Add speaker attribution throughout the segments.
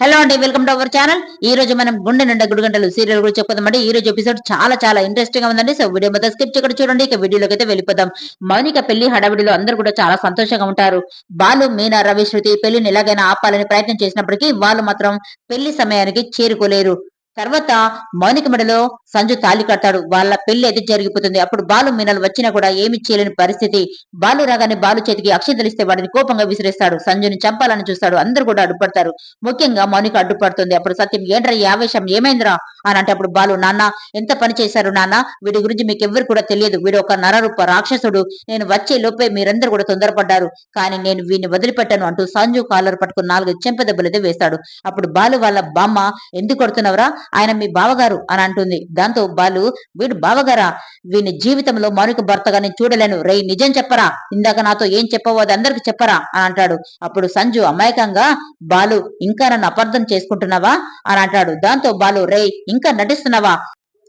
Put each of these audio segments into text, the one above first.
Speaker 1: Hello అండి welcome to our channel ఈ రోజు మనం గుండె నిండా గుడి గంటలు సీరియల్ గురించి చెప్పుకుందామండి ఈ రోజు ఎపిసోడ్ చాలా చాలా ఇంట్రెస్టింగ్గా ఉందండి. సో వీడియో మొత్తం స్కిప్ చేయకుండా చూడండి. ఇక వీడియోలోకి అయితే వెళ్ళిపోదాం. మౌనిక పెళ్ళి హడావిడిలో అందరూ కూడా చాలా సంతోషంగా ఉంటారు. బాలు మీనా రవి శృతి పెళ్ళిని ఎలాగైనా ఆపాలని ప్రయత్నం చేసినప్పటికీ వాళ్ళు మాత్రం పెళ్ళి సమయానికి చేరుకోలేరు. తర్వాత మౌనిక మెడలో సంజు తాలి కడతాడు. వాళ్ళ పెళ్ళి అయితే జరిగిపోతుంది. అప్పుడు బాలు మీనలు వచ్చినా కూడా ఏమి చేయలేని పరిస్థితి. బాలు రాగానే బాలు చేతికి అక్షింతలు వాడిని కోపంగా విసిరేస్తాడు. సంజుని చంపాలని చూస్తాడు. అందరు కూడా అడ్డుపడతారు. ముఖ్యంగా మౌనిక అడ్డుపడుతుంది. అప్పుడు సత్యం ఏంట్రా ఈ ఆవేశం? ఏమైందిరా? అని అంటే అప్పుడు బాలు నాన్న ఎంత పని చేశారు నాన్న? వీడి గురించి మీకు ఎవ్వరు కూడా తెలియదు. వీడు ఒక నరరూప రాక్షసుడు. నేను వచ్చే లోపే మీరందరూ కూడా తొందరపడ్డారు. కానీ నేను వీడిని వదిలిపెట్టాను అంటూ సంజు కాలర్ పట్టుకుని నాలుగు చెంప దెబ్బలైతే వేస్తాడు. అప్పుడు బాలు వాళ్ళ బామ్మ ఎందుకు కొడుతున్నావురా? ఆయన మీ బావగారు అని అంటుంది. దాంతో బాలు వీడు బావగారా? వీని జీవితంలో మరొక భర్తగా నేను చూడలేను. రేయ్ నిజం చెప్పరా? ఇందాక నాతో ఏం చెప్పవో అది అందరికి చెప్పరా అని అంటాడు. అప్పుడు సంజు అమాయకంగా బాలు ఇంకా నన్ను అపార్థం చేసుకుంటున్నావా అని అంటాడు. దాంతో బాలు రేయ్ ఇంకా నటిస్తున్నావా?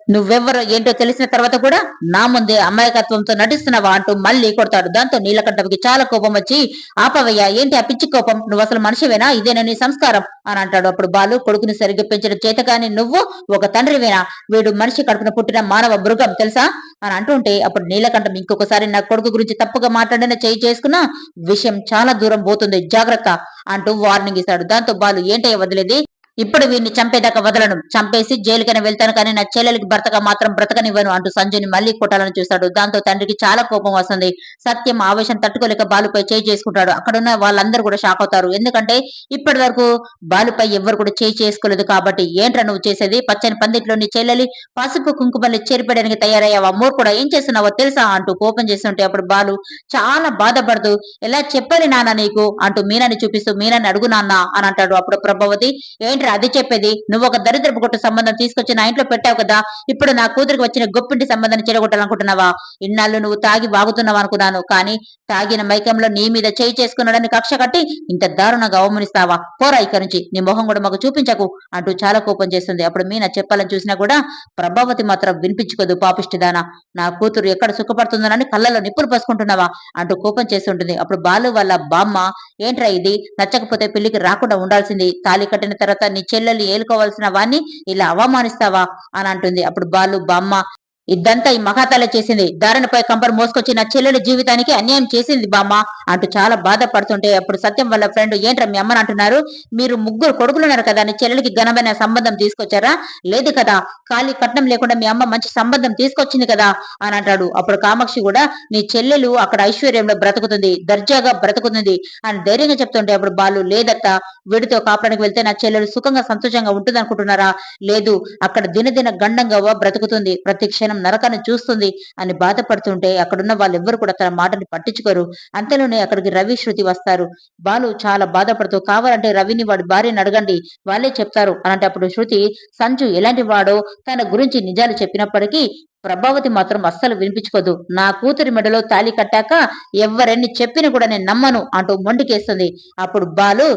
Speaker 1: నువ్వెవరో ఏంటో తెలిసిన తర్వాత కూడా నా ముందే అమాయకత్వంతో నటిస్తున్నావా అంటూ మళ్ళీ కొడతాడు. దాంతో నీలకంఠవికి చాలా కోపం వచ్చి ఆపవయ్యా ఏంటి ఆ పిచ్చి కోపం? నువ్వు అసలు మనిషివేనా? ఇదేనా నీ సంస్కారం? అని అంటాడు. అప్పుడు బాలు కొడుకుని సరిగ్గా పెంచడం చేత కానీ నువ్వు ఒక తండ్రివేనా? వీడు మనిషి కడుపున పుట్టిన మానవ మృగం తెలుసా? అని అంటుంటే అప్పుడు నీలకంఠం ఇంకొకసారి నా కొడుకు గురించి తప్పుగా మాట్లాడిన చేయి చేసుకున్నా విషయం చాలా దూరం పోతుంది. జాగ్రత్త అంటూ వార్నింగ్ ఇస్తాడు. దాంతో బాలు ఏంటయ్య వదిలేది? ఇప్పుడు వీడిని చంపేదాకా వదలను. చంపేసి జైలుకైనా వెళ్తాను కానీ నా చెల్లెలికి భర్తగా మాత్రం బ్రతకనివ్వను అంటూ సంజయ్ని మళ్ళీ కొట్టాలని చూస్తాడు దాంతో తండ్రికి చాలా కోపం వస్తుంది. సత్యం ఆవేశం తట్టుకోలేక బాలుపై చేయి చేసుకుంటాడు. అక్కడున్న వాళ్ళందరూ కూడా షాక్ అవుతారు. ఎందుకంటే ఇప్పటి వరకు బాలుపై ఎవ్వరు కూడా చేయి చేసుకోలేదు కాబట్టి ఏంట్రా నువ్వు చేసేది? పచ్చని పందిట్లో నీ చెల్లెలి పసుపు కుంకుమల్ని చేరిపడడానికి తయారయ్యావా? మూర్ కూడా ఏం చేస్తున్నావో తెలుసా అంటూ కోపం చేస్తుంటే అప్పుడు బాలు చాలా బాధపడుతూ ఎలా చెప్పాలి నాన్న నీకు? అంటూ మీనాని చూపిస్తూ మీనాని అడుగు నాన్న అని అంటాడు అప్పుడు ప్రభావతి. ఏంట్రా అది చెప్పేది. నువ్వు ఒక దరిద్రపు కొట్టు సంబంధం తీసుకొచ్చి నా ఇంట్లో పెట్టావు కదా ఇప్పుడు నా కూతురికి వచ్చిన గొప్పింటి సంబంధాన్ని చెడగొట్టాలనుకుంటున్నావా? ఇన్నాళ్ళు నువ్వు తాగి వాగుతున్నావు అనుకున్నాను. కానీ తాగిన మైకంలో నీ మీద చేయి చేసుకున్నాడని కక్ష కట్టి ఇంత దారుణంగా అవమానిస్తావా? పోరా ఇక్కడి నుంచి. నీ మొహం కూడా మాకు చూపించకు అంటూ చాలా కోపం చేస్తుంది. అప్పుడు మీనా చెప్పాలని చూసినా కూడా ప్రభావతి మాత్రం వినిపించుకోదు పాపిష్టిదానా. నా కూతురు ఎక్కడ సుఖపడుతుందోనని కళ్ళలో నిప్పులు పోసుకుంటున్నావా? అంటూ కోపం చేస్తుంటుంది అప్పుడు బాలు వాళ్ళ బామ్మ ఏంట్రా ఇది? నచ్చకపోతే పెళ్ళికి రాకుండా ఉండాల్సింది. తాళి కట్టిన తర్వాత నీ చెల్లెలు ఏలుకోవాల్సిన వాణ్ణి ఇలా అవమానిస్తావా? అని అంటుంది. అప్పుడు బాలు బామ్మ ఇద్దంతా ఈ మహాతల చేసింది. దారుణపై కంపర్ మోసుకొచ్చి నా చెల్లెలి జీవితానికి అన్యాయం చేసింది బామ్మ అంటూ చాలా బాధపడుతుంటే అప్పుడు సత్యం వాళ్ళ ఫ్రెండ్ ఏంట్రా మీ అమ్మని అంటున్నారు? మీరు ముగ్గురు కొడుకులున్నారు కదా నీ చెల్లెలకి ఘనమైన సంబంధం తీసుకొచ్చారా? లేదు కదా ఖాళీ కట్నం లేకుండా మీ అమ్మ మంచి సంబంధం తీసుకొచ్చింది కదా అని అంటాడు. అప్పుడు కామాక్షి కూడా నీ చెల్లెలు అక్కడ ఐశ్వర్యంలో బ్రతుకుతుంది దర్జాగా బ్రతుకుతుంది అని ధైర్యంగా చెప్తుంటే అప్పుడు బాలు లేదత్త వీడితో కాపాడానికి వెళ్తే నా చెల్లెలు సుఖంగా సంతోషంగా ఉంటుంది అనుకుంటున్నారా లేదు అక్కడ దినదిన గండంగా బ్రతుకుతుంది ప్రతి క్షణం నరకాన్ని చూస్తుంది అని బాధపడుతుంటే అక్కడున్న వాళ్ళెవ్వరు కూడా తన మాటని పట్టించుకోరు. అంతలోనే అక్కడికి రవి శృతి వస్తారు. బాలు చాలా బాధపడుతూ కావాలంటే రవిని వాడి భార్యని అడగండి. వాళ్ళే చెప్తారు. అలాంటప్పుడు శృతి సంజు ఎలాంటి వాడో? తన గురించి నిజాలు చెప్పినప్పటికీ ప్రభావతి మాత్రం అస్సలు వినిపించుకోదు. నా కూతురి మెడలో తాలి కట్టాక ఎవరెన్ని చెప్పినా కూడా నేను నమ్మను అంటూ మొండికేస్తుంది. అప్పుడు బాలు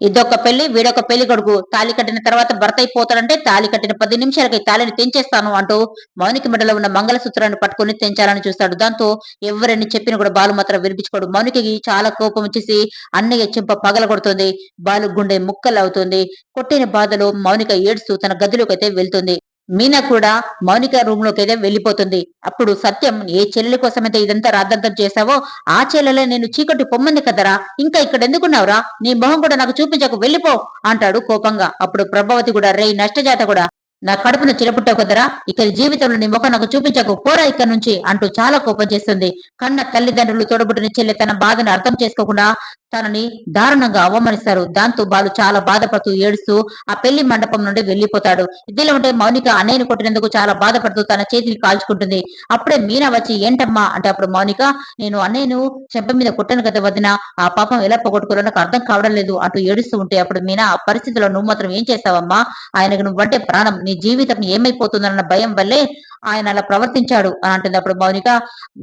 Speaker 1: ఇదొక పెళ్ళి వీడొక పెళ్ళి కొడుకు. తాలి కట్టిన తర్వాత భర్త అయిపోతాడంటే తాలి కట్టిన పది నిమిషాలకి తాళిని తెంచేస్తాను అంటూ మౌనిక మెడలో ఉన్న మంగళసూత్రాన్ని పట్టుకుని తెంచాలని చూస్తాడు. దాంతో ఎవరని చెప్పినా కూడా బాలు మాత్రం వినిపించుకోడు. మౌనికకి చాలా కోపం వచ్చేసి అన్నయ్య చెంప పగల కొడుతుంది బాలు గుండె ముక్కలు అవుతుంది కొట్టిన బాధలో మౌనిక ఏడుస్తూ తన గదిలోకి అయితే వెళ్తుంది. మీనా కూడా మౌనిక రూమ్లోకి అయితే వెళ్ళిపోతుంది. అప్పుడు సత్యం ఏ చెల్లెల కోసమైతే ఇదంతా రాద్దంతం చేశావో ఆ చెల్లెలే నేను చీకటి పొమ్మంది కదరా? ఇంకా ఇక్కడ ఎందుకున్నావురా? నీ మొహం కూడా నాకు చూపించకు వెళ్ళిపో అంటాడు కోపంగా. అప్పుడు ప్రభావతి కూడా రే నష్టజాత కూడా నా కడుపున చిరపుట్టావు కదరా? ఇక్కడ జీవితంలో నీ ముఖం నాకు చూపించకు పోరా ఇక్కడ నుంచి అంటూ చాలా కోపం చేస్తుంది. కన్న తల్లిదండ్రులు తోడబుట్టిన చెల్లె తన బాధను అర్థం చేసుకోకుండా తనని దారుణంగా అవమానిస్తారు. దాంతో బాలు చాలా బాధపడుతూ ఏడుస్తూ ఆ పెళ్ళి మండపం నుండి వెళ్ళిపోతాడు ఇదిలో ఉంటే మౌనిక అన్నయ్యను కొట్టినందుకు చాలా బాధపడుతూ తన చేతిని కాల్చుకుంటుంది. అప్పుడే మీనా వచ్చి ఏంటమ్మా? అంటే అప్పుడు మౌనిక నేను అన్నయ్యను చెంప మీద కొట్టాను కదా వదిన ఆ పాపం ఎలా పోగొట్టుకోవాలో నాకు అర్థం కావడం లేదు అంటూ ఏడుస్తూ ఉంటే అప్పుడు మీనా ఆ పరిస్థితిలో నువ్వు మాత్రం ఏం చేస్తావమ్మా? ఆయనకు నువ్వంటే ప్రాణం. నీ జీవితం ఏమైపోతుందన్న భయం వల్లే ఆయన అలా ప్రవర్తించాడు అని అంటుంది అప్పుడు మౌనిక.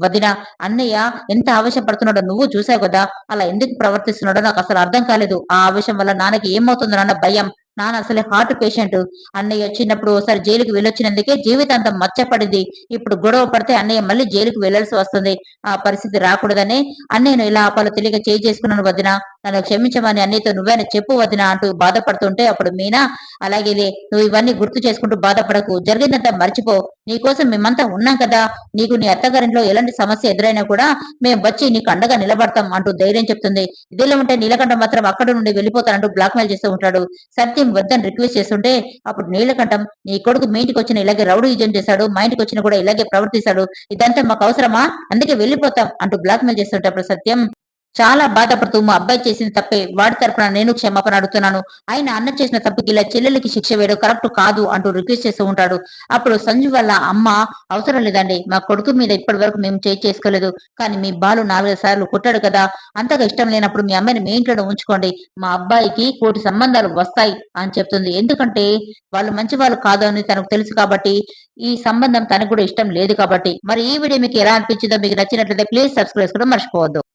Speaker 1: వదిన అన్నయ్య ఎంత ఆవేశపడుతున్నాడో నువ్వు చూసావు కదా అలా ఎందుకు ప్రవర్తిస్తున్నాడో నాకు అసలు అర్థం కాలేదు. ఆ ఆవేశం వల్ల నాన్నకి ఏమవుతుందన్న భయం. నాన్న అసలే హార్ట్ పేషెంట్ అన్నయ్య వచ్చినప్పుడు ఒకసారి జైలుకి వెళ్ళొచ్చినందుకే జీవితాంతం మచ్చపడింది. ఇప్పుడు గొడవ పడితే అన్నయ్య మళ్ళీ జైలుకి వెళ్ళాల్సి వస్తుంది. ఆ పరిస్థితి రాకూడదని అన్నయ్యను ఇలా ఆపాలో తెలియక చేయి చేసుకున్నాను వదిన. నన్ను క్షమించమని అన్నయ్యతో నువ్వైనా చెప్పు వదిన అంటూ బాధపడుతుంటే అప్పుడు మీనా అలాగేలే నువ్వు ఇవన్నీ గుర్తు చేసుకుంటూ బాధపడకు. జరిగిందంతా మర్చిపో. నీకోసం మేమంతా ఉన్నాం కదా. నీకు నీ అత్తగారింట్లో ఎలాంటి సమస్య ఎదురైనా కూడా మేము వచ్చి నీకు అండగా నిలబడతాం అంటూ ధైర్యం చెప్తుంది. ఇదిలో ఉంటే నీలకంఠ మాత్రం అక్కడ నుండి వెళ్ళిపోతానంటూ బ్లాక్ మెయిల్ చేస్తూ ఉంటాడు. సత్యం వద్దని రిక్వెస్ట్ చేస్తుంటే అప్పుడు నీలకంఠం నీ కొడుకు మీ ఇంటికి వచ్చిన ఇలాగే రౌడీ యూజన్ చేశాడు మా ఇంటికి వచ్చిన కూడా ఇలాగే ప్రవర్తిస్తాడు ఇదంతా మాకు అవసరమా? అందుకే వెళ్ళిపోతాం అంటూ బ్లాక్ మెయిల్ చేస్తుంటే అప్పుడు సత్యం చాలా బాధపడుతూ మా అబ్బాయి చేసిన తప్పే వాడి తరఫున నేను క్షమాపణ అడుగుతున్నాను. ఆయన అన్న చేసిన తప్పుకి ఇలా చెల్లెలకి శిక్ష వేయడం కరెక్ట్ కాదు అంటూ రిక్వెస్ట్ చేస్తూ ఉంటాడు. అప్పుడు సంజు వాళ్ళ అమ్మ అవసరం లేదండి మా కొడుకు మీద ఇప్పటి వరకు మేము చేయి చేసుకోలేదు కానీ మీ బాలు నాలుగైదు సార్లు కొట్టాడు కదా అంతగా ఇష్టం లేనప్పుడు మీ అమ్మాయిని మీ ఇంట్లో ఉంచుకోండి మా అబ్బాయికి కోటి సంబంధాలు వస్తాయి అని చెప్తుంది. ఎందుకంటే వాళ్ళు మంచి వాళ్ళు కాదు అని తనకు తెలుసు కాబట్టి ఈ సంబంధం తనకు కూడా ఇష్టం లేదు కాబట్టి. మరి ఈ వీడియో మీకు ఎలా అనిపించిందో మీకు నచ్చినట్లయితే ప్లీజ్ సబ్స్క్రైబ్ కూడా మర్చిపోవద్దు.